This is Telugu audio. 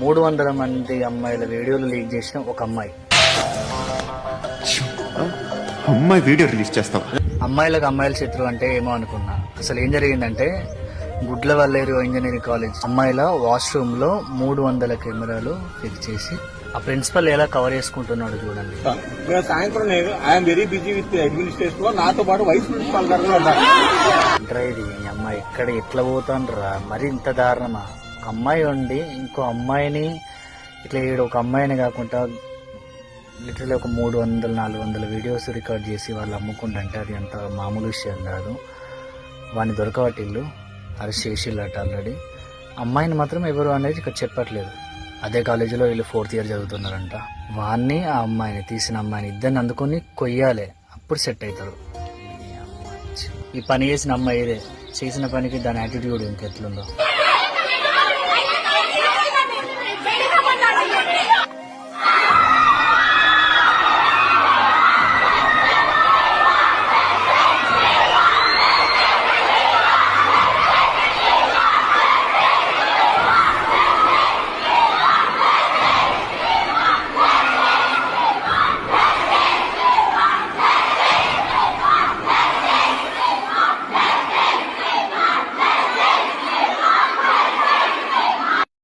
మూడు వందల మంది అమ్మాయిల వీడియోలు లీక్ చేసిన ఒక అమ్మాయి. అమ్మాయి వీడియో రిలీజ్ చేస్తావు? అమ్మాయిలకు అమ్మాయిల శత్రువు అంటే ఏమో అనుకున్నా. అసలు ఏం జరిగిందంటే గుడ్ల వల్లేరు ఇంజనీరింగ్ కాలేజ్ అమ్మాయిల వాష్రూమ్లో మూడు వందల కెమెరాలు ఫిక్స్ చేసి ఆ ప్రిన్సిపల్ ఎలా కవర్ చేసుకుంటున్నాడు చూడండి. సాయంత్రం నేను ఐఎమ్ వెరీ బిజీ విత్ అడ్మినిస్ట్రేషన్లో నాతో పాటు వైస్ ప్రిన్సిపాల్ గారు ఇది? అమ్మాయి ఎక్కడ ఎట్లా పోతాండ్రా? మరి ఇంత దారుణమా? ఒక అమ్మాయి ఉండి ఇంకో అమ్మాయిని ఇట్లా ఈడ ఒక అమ్మాయిని కాకుండా లిటరలీ ఒక మూడు వందల నాలుగు వందల వీడియోస్ రికార్డ్ చేసి వాళ్ళు అమ్ముకుంటుంటే అది అంత మామూలు విషయం కాదు. వాడిని అది అరెస్ట్ చేసిల్లట ఆల్రెడీ అమ్మాయిని మాత్రం ఎవరు అనేది ఇక్కడ చెప్పట్లేదు. అదే కాలేజీలో వీళ్ళు ఫోర్త్ ఇయర్ చదువుతున్నారంట. వాడిని ఆ అమ్మాయిని తీసిన అమ్మాయిని ఇద్దరిని అందుకొని కొయ్యాలి. అప్పుడు సెట్ అవుతారు ఈ ఈ పని చేసిన అమ్మాయి ఇదే. చేసిన పనికి దాని యాటిట్యూడ్ ఇంకెట్లుందో.